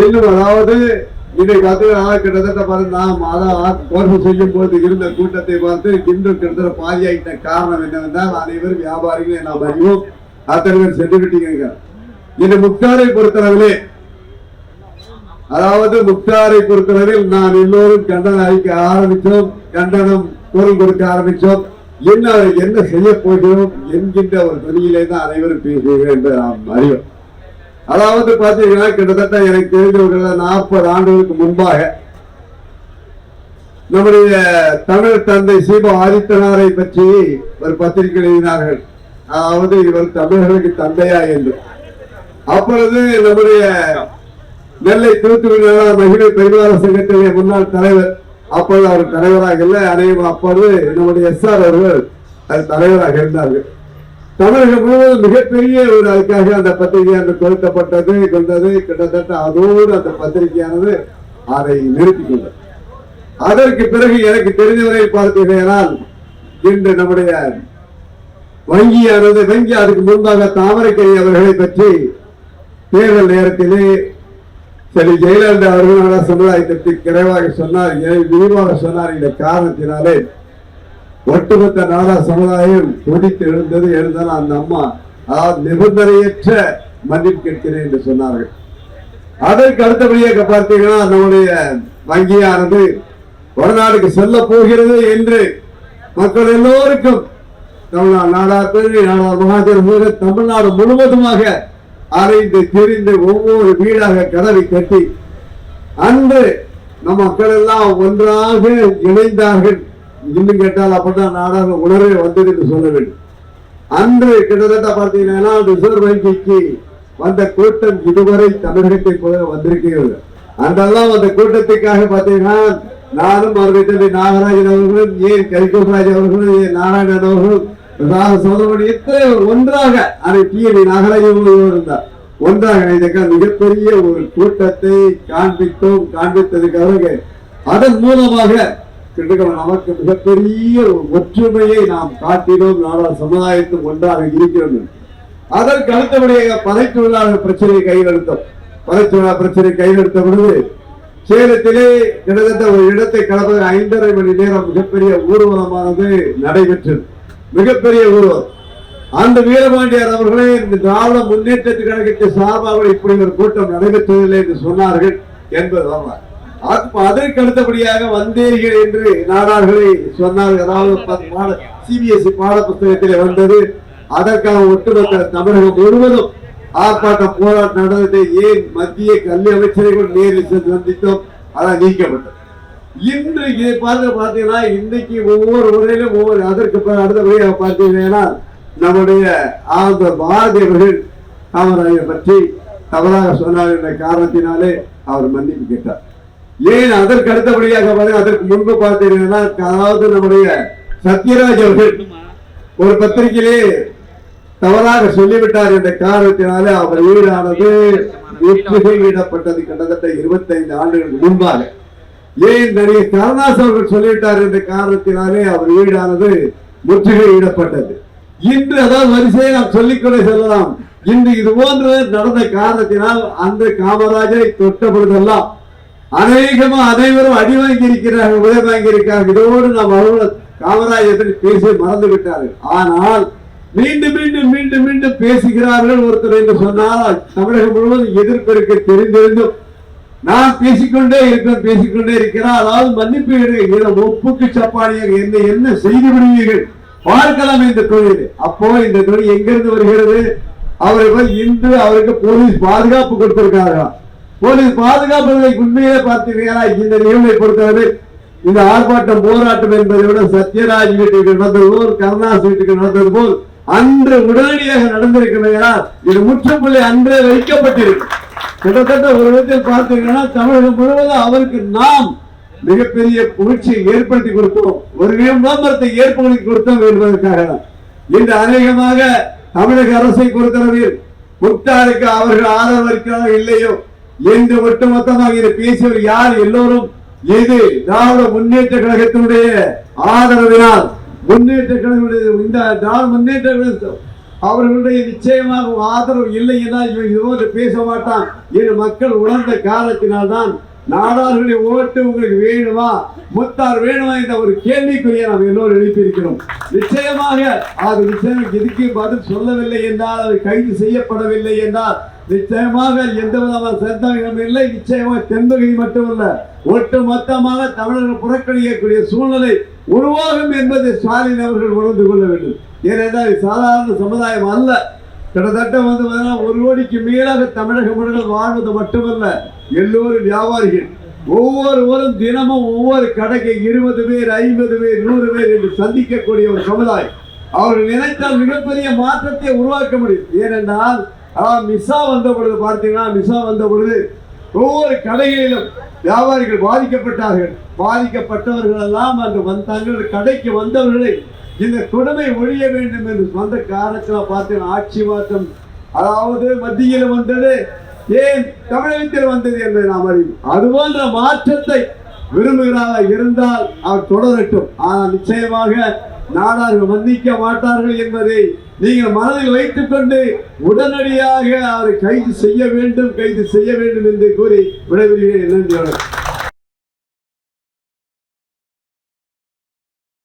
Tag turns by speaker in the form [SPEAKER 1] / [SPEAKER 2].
[SPEAKER 1] இன்னும் அதாவது இன்னைக்கு பார்த்தீங்கன்னா கிட்டத்தட்ட பாருங்க நாம் அதான் கோர்ப்பு செய்யும் போது இருந்த கூட்டத்தை பார்த்து இன்று கிட்டத்தட்ட பாதியாகிட்ட காரணம் என்னவென்றால் அனைவரும் வியாபாரிகளை நாம் அறிவோம் அத்தனை பேர் சென்று விட்டீங்க இது முக்தாரை பொறுத்தளவிலே அதாவது முக்தாரை பொறுத்தளவில் நாம் எல்லோரும் கண்டனம் அளிக்க ஆரம்பித்தோம் கண்டனம் குரல் கொடுக்க ஆரம்பித்தோம். என்ன என்ன செய்ய போகிறோம் என்கின்ற ஒரு துணியிலே தான் அனைவரும் பேசுகிறேன் என்று நாம் அறிவோம். அதாவது பார்த்தீங்கன்னா கிட்டத்தட்ட எனக்கு தெரிஞ்சவர்கள் நாற்பது ஆண்டுகளுக்கு முன்பாக நம்முடைய தமிழ் தந்தை சீப ஆதித்தனாரை பற்றி ஒரு பத்திரிகை எழுதினார்கள். அதாவது இவர் தமிழர்களுக்கு தந்தையா என்று. அப்பொழுது நம்முடைய நெல்லை தூத்துக்குடி மகிழ பெருமாள் சங்கத்தினுடைய முன்னாள் தலைவர் அப்பொழுது அவர் தலைவராக இல்லை அனைவரும் அப்பொழுது நம்முடைய எஸ்ஆர் அவர்கள் அது தலைவராக இருந்தார்கள். தமிழகம் முழுவதும் மிகப்பெரிய ஒரு அதுக்காக அந்த பத்திரிகை அந்த கொடுக்கப்பட்டது கொண்டது கிட்டத்தட்ட அதோடு அந்த பத்திரிகையானது அதை நிறுத்திக் கொண்டது. அதற்கு பிறகு எனக்கு தெரிந்தவரை பார்த்தீர்களால் இன்று நம்முடைய வங்கியானது வங்கி அதுக்கு முன்பாக தாமரைக்கை அவர்களை பற்றி தேர்தல் நேரத்திலே சரி ஜெயலலிதா அவர்கள் சமுதாயத்திற்கு குறைவாக சொன்னார் விரிவாக சொன்னார். இந்த காரணத்தினாலே ஒட்டுமொத்த நாடா சமுதாயம் துடித்து எழுந்தது எழுந்தாலும் அந்த அம்மா அதாவது நிபந்தனையற்ற மன்னிப்பு கேட்கிறேன் என்று சொன்னார்கள். அதற்கு அடுத்தபடியாக பார்த்தீங்கன்னா நம்முடைய வங்கியானது வடநாடுக்கு செல்ல போகிறது என்று மக்கள் எல்லோருக்கும் தமிழ்நாடு நாடார் நாடார் மகாஜர் தமிழ்நாடு முழுவதுமாக அறைந்து தெரிந்து ஒவ்வொரு வீடாக கதவை கட்டி அன்று நம் மக்கள் எல்லாம் ஒன்றாக இணைந்தார்கள். இன்னும் கேட்டால் அப்படிதான் நாடாக உணர்வே வந்தது என்று சொல்ல வேண்டும். அன்று கிட்டத்தட்ட பார்த்தீங்கன்னா ரிசர்வ் வங்கிக்கு வந்த கூட்டம் இதுவரை தமிழகத்தை போல வந்திருக்கிறது அன்றெல்லாம் அந்த கூட்டத்துக்காக பார்த்தீங்கன்னா நானும் அவர்கிட்ட நாகராஜன் அவர்களும் ஏன் கரிகோபராஜ் அவர்களும் ஏன் நாராயணன் அவர்களும் சோதரமணி எத்தனை ஒன்றாக அதை டிஎடி நாகராஜன் இருந்தார். ஒன்றாக இணைந்த மிகப்பெரிய ஒரு கூட்டத்தை காண்பித்தோம் காண்பித்ததுக்காக அதன் மூலமாக கிட்டத்தட்ட நமக்கு மிகப்பெரிய ஒற்றுமையை நாம் காட்டினோம். நாடா சமுதாயத்தும் ஒன்றாக இருக்கிறது. அதற்கு அடுத்தபடியாக பனை தொழிலாளர் பிரச்சனையை கையெழுத்தோம் பனை தொழிலாளர் பிரச்சனை கையெழுத்த பொழுது சேலத்திலே கிட்டத்தட்ட ஒரு இடத்தை கடந்த ஐந்தரை மணி நேரம் மிகப்பெரிய ஊர்வலமானது நடைபெற்றது. மிகப்பெரிய ஊர்வலம். அந்த வீரபாண்டியார் அவர்களே இந்த திராவிட முன்னேற்றத்துக்கு கழகத்தை சார்பாக இப்படி ஒரு கூட்டம் நடைபெற்றதில்லை என்று சொன்னார்கள் என்பது வரலாறு அதற்கு அடுத்தபடியாக வந்தீர்கள் என்று நாடார்களை சொன்னார்கள். அதாவது சிபிஎஸ்இ பாட புத்தகத்திலே வந்தது. அதற்காக ஒட்டுமொத்த தமிழகம் முழுவதும் ஆர்ப்பாட்டம் போராட்டம் நடந்ததை ஏன் மத்திய கல்வி அமைச்சரை கூட நேரில் சென்று சந்தித்தோம்? அதான் நீக்கப்பட்டது. இன்று இதை பார்த்து பார்த்தீங்கன்னா இன்னைக்கு ஒவ்வொரு முறையிலும் ஒவ்வொரு அதற்கு அடுத்தபடியாக பார்த்தீங்கன்னா நம்முடைய ஆந்த பாரதி அவர்கள் காமராஜரை பற்றி தவறாக சொன்னார் என்ற காரணத்தினாலே அவர் மன்னிப்பு கேட்டார். ஏன் அதற்கு அடுத்தபடியாக அதற்கு முன்பு பார்த்தீங்கன்னா அதாவது நம்முடைய சத்யராஜ் அவர்கள் ஒரு பத்திரிகையிலே தவறாக சொல்லிவிட்டார் என்ற காரணத்தினாலே அவர் ஈடானது முற்றுகையிடப்பட்டது கிட்டத்தட்ட இருபத்தைந்து ஆண்டுகளுக்கு முன்பாக. ஏன் நடிகர் கருணாஸ் அவர்கள் சொல்லிவிட்டார் என்ற காரணத்தினாலே அவர் ஈடானது முற்றுகையிடப்பட்டது. இன்று அதாவது வரிசையை நாம் சொல்லிக்கொண்டே செல்லலாம். இன்று இது போன்று நடந்த காரணத்தினால் அந்த காமராஜரை தொட்ட பொழுதெல்லாம் அநேகமா அனைவரும் அடி வாங்கி இருக்கிறார்கள் உதவி வாங்கியிருக்கிறார்கள். இதோடு நாம் அவர்கள் காமராஜர் பேசி மறந்து விட்டார்கள். ஆனால் மீண்டும் மீண்டும் மீண்டும் மீண்டும் பேசுகிறார்கள் ஒருத்தர் என்று சொன்னால் தமிழகம் முழுவதும் எதிர்ப்பிற்கு தெரிந்திருந்தும் நான் பேசிக்கொண்டே இருக்கிறேன் பேசிக்கொண்டே இருக்கிறேன். அதாவது மன்னிப்பு இடு. இதை ஒப்புக்கு சப்பாடியர் என்ன என்ன செய்து விடுவீர்கள்? பார்க்கலாம் இந்த தொழில். அப்போ இந்த தொழில் எங்கிருந்து வருகிறது? அவர்கள் இன்று அவருக்கு போலீஸ் பாதுகாப்பு கொடுத்திருக்கார்களா போலீஸ் பாதுகாப்பு உண்மையிலே பார்த்தீர்களா? இந்த நிகழ்வை பொறுத்தவரை இந்த ஆர்ப்பாட்டம் போராட்டம் என்பதை விட சத்யராஜ் வீட்டுக்கு நடந்தது போல் கருணாஸ் வீட்டுக்கு நடந்தது போல் அன்று உடனடியாக நடந்திருக்கிறதா இது முற்றுப்புள்ளி அன்றே வைக்கப்பட்டிருக்கு கிட்டத்தட்ட ஒரு விதத்தில் பார்த்தீங்கன்னா தமிழகம் முழுவதும் அவருக்கு நாம் மிகப்பெரிய புகழ்ச்சியை ஏற்படுத்தி கொடுத்தோம் ஒரு விளம்பரத்தை ஏற்படுத்தி கொடுத்தோம் என்பதற்காக இன்று அநேகமாக தமிழக அரசை பொறுத்தளவில் முக்தாருக்கு அவர்கள் ஆதரவு இருக்கிறார்கள் இல்லையோ என்று ஒட்டுமொத்தமாக இதை பேசியவர் யார் எல்லோரும்? இது திராவிட முன்னேற்ற கழகத்தினுடைய ஆதரவினால் முன்னேற்ற கழகத்துடைய இந்த திராவிட முன்னேற்ற கழகம் அவர்களுடைய நிச்சயமாக ஆதரவு இல்லை என்றால் இவன் இதுபோன்று பேச மாட்டான் என்று மக்கள் உணர்ந்த காலத்தினால்தான் நாடார்களுடைய ஓட்டு உங்களுக்கு வேணுமா? முத்தார் வேணுமா என்ற ஒரு கேள்விக்குரிய நாம் எல்லோரும் எழுப்பியிருக்கிறோம். நிச்சயமாக அது நிச்சயம் எதுக்கு பதில் சொல்லவில்லை என்றால் அது கைது செய்யப்படவில்லை என்றால் நிச்சயமாக எந்த விதமான சந்தேகம் இல்லை. நிச்சயமாக தென்பகுதி மட்டுமல்ல ஒட்டு மொத்தமாக தமிழர்கள் புறக்கணிக்கக்கூடிய சூழ்நிலை உருவாகும் என்பதை ஸ்டாலின் அவர்கள் உணர்ந்து கொள்ள வேண்டும். ஏனென்றால் இது சாதாரண சமுதாயம் அல்ல. கிட்டத்தட்ட வந்து ஒரு கோடிக்கு மேலாக தமிழக மக்கள் வாழ்வது மட்டுமல்ல எல்லோரும் வியாபாரிகள். ஒவ்வொருவரும் தினமும் ஒவ்வொரு கடைக்கு இருபது பேர் ஐம்பது பேர் நூறு பேர் என்று சந்திக்கக்கூடிய ஒரு சமுதாயம். அவர்கள் நினைத்தால் மிகப்பெரிய மாற்றத்தை உருவாக்க முடியும். ஏனென்றால் மிசா வந்த பொழுது பார்த்தீங்கன்னா மிசா வந்த பொழுது ஒவ்வொரு கடைகளிலும் வியாபாரிகள் பாதிக்கப்பட்டார்கள். பாதிக்கப்பட்டவர்கள் எல்லாம் அந்த வந்த கடைக்கு வந்தவர்களை இந்த கொடுமை ஒழிய வேண்டும் என்று சொந்த காரணத்தில் பார்த்தேன் ஆட்சி மாற்றம் அதாவது மத்தியில் வந்தது ஏன் தமிழகத்தில் வந்தது என்பதை நாம் அறிவோம். அது போன்ற மாற்றத்தை விரும்புகிறார்கள் இருந்தால் அவர் தொடரட்டும். ஆனால் நிச்சயமாக நாடார்கள் மன்னிக்க மாட்டார்கள் என்பதை நீங்கள் மனதில் வைத்துக் கொண்டு உடனடியாக அவரை கைது செய்ய வேண்டும் கைது செய்ய வேண்டும் என்று கூறி விடைபெறுகிறேன். நன்றி வணக்கம்.